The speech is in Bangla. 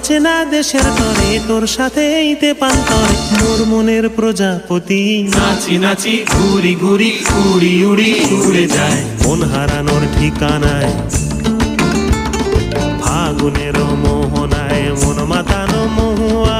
কোন চেনা দেশের তরে, তোর সাথে এইতে পান্তরে মোর মনের প্রজাপতি নাচি নাচি, ঘুরি ঘুরি, উড়ি উড়ি উড়ে যায়। মন হারানোর ঠিকানায়, ফাগুনের মোহনায়, মন মাতানো মহুয়ায়